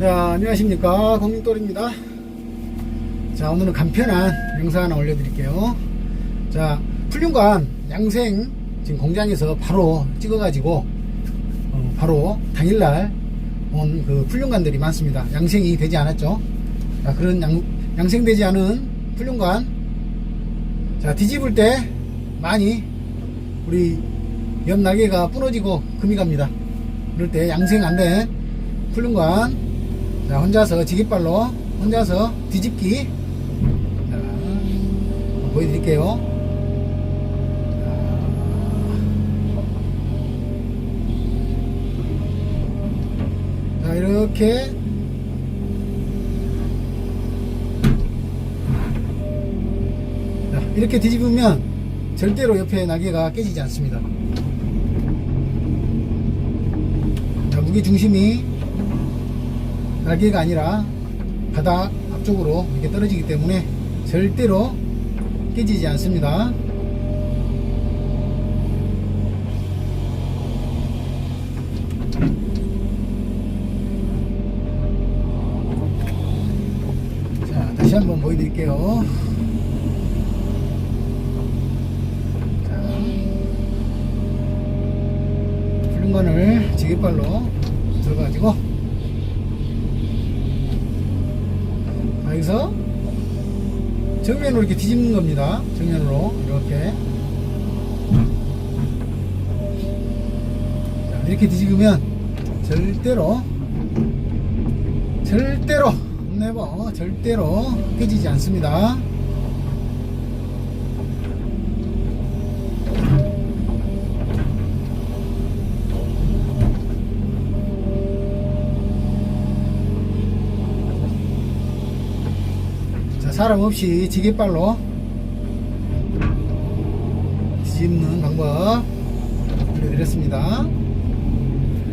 자, 안녕하십니까. 공민돌입니다. 자, 오늘은 간편한 영상 하나 올려드릴게요. 자, 풀륜관 양생 지금 공장에서 바로 찍어가지고, 어, 바로 당일날 온 그 풀륜관들이 많습니다. 양생이 되지 않았죠. 자, 그런 양, 양생되지 않은 풀륜관. 자, 뒤집을 때 많이 우리 옆 날개가 부러지고 금이 갑니다. 그럴 때 양생 안된 풀륜관 자 혼자서 지깃발로 혼자서 뒤집기. 자 보여드릴게요. 자, 자 이렇게. 자, 이렇게 뒤집으면 절대로 옆에 날개가 깨지지 않습니다. 자, 무게 중심이 날개가 아니라 바닥 앞쪽으로 이렇게 떨어지기 때문에 절대로 깨지지 않습니다. 자, 다시 한번 보여드릴게요. 자, 훌륭관을 지게발로 들어가지고 여기서 정면으로 이렇게 뒤집는 겁니다. 정면으로 이렇게 자, 이렇게 뒤집으면 절대로 절대로 네버 절대로 깨지지 않습니다. 사람 없이 지게발로 뒤집는 방법 알려드렸습니다.